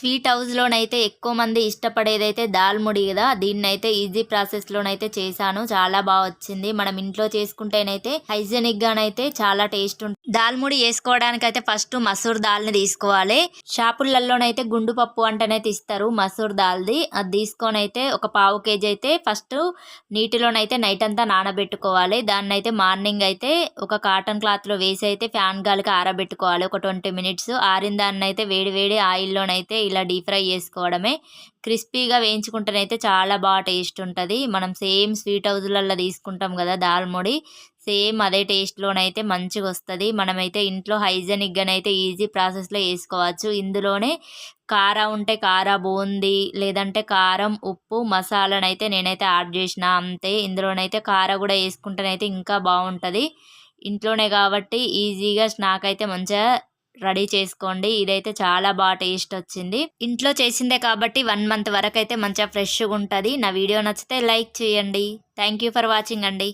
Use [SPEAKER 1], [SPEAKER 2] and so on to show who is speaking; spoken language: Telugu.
[SPEAKER 1] స్వీట్ హౌస్లోనైతే ఎక్కువ మంది ఇష్టపడేదైతే దాల్ ముడి కదా దీన్ని అయితే ఈజీ ప్రాసెస్లోనైతే చేశాను. చాలా బాగా వచ్చింది. మనం ఇంట్లో చేసుకుంటేనైతే హైజెనిక్ గానైతే చాలా టేస్ట్ ఉంటుంది దాల్ ముడి వేసుకోవడానికి అయితే ఫస్ట్ మసూర్ దాల్ని తీసుకోవాలి. షాపులలోనైతే గుండు పప్పు అంటేనైతే ఇస్తారు మసూర్ దాల్ది. అది తీసుకొని అయితే ఒక పావు కేజీ అయితే ఫస్ట్ నీటిలోనైతే నైట్ అంతా నానబెట్టుకోవాలి. దాన్ని అయితే మార్నింగ్ అయితే ఒక కాటన్ క్లాత్లో వేసి అయితే ఫ్యాన్ గాలికి ఆరబెట్టుకోవాలి. ఒక ట్వంటీ మినిట్స్ ఆరిన దాన్ని అయితే వేడి వేడి ఆయిల్లోనైతే ఇలా డీప్ ఫ్రై చేసుకోవడమే. క్రిస్పీగా వేయించుకుంటేనైతే చాలా బాగా టేస్ట్ ఉంటుంది మనం సేమ్ స్వీట్ హౌస్లలో తీసుకుంటాం కదా దాల్ముడి సేమ్ అదే టేస్ట్లోనైతే మంచిగా వస్తుంది మనమైతే ఇంట్లో హైజెనిక్గానైతే ఈజీ ప్రాసెస్లో వేసుకోవచ్చు. ఇందులోనే కారా ఉంటే కారా బూంది లేదంటే కారం ఉప్పు మసాలానైతే నేనైతే యాడ్ చేసిన అంతే. ఇందులోనైతే కారా కూడా వేసుకుంటేనైతే ఇంకా బాగుంటుంది ఇంట్లోనే కాబట్టి ఈజీగా స్నాక్ అయితే మంచిగా రెడీ చేసుకోండి. ఇదైతే చాలా బాగా టేస్ట్ వచ్చింది. ఇంట్లో చేసిందే కాబట్టి వన్ మంత్ వరకు అయితే మంచిగా ఫ్రెష్గా ఉంటుంది. నా వీడియో నచ్చితే లైక్ చేయండి. థ్యాంక్ యూ ఫర్ వాచింగ్ అండి.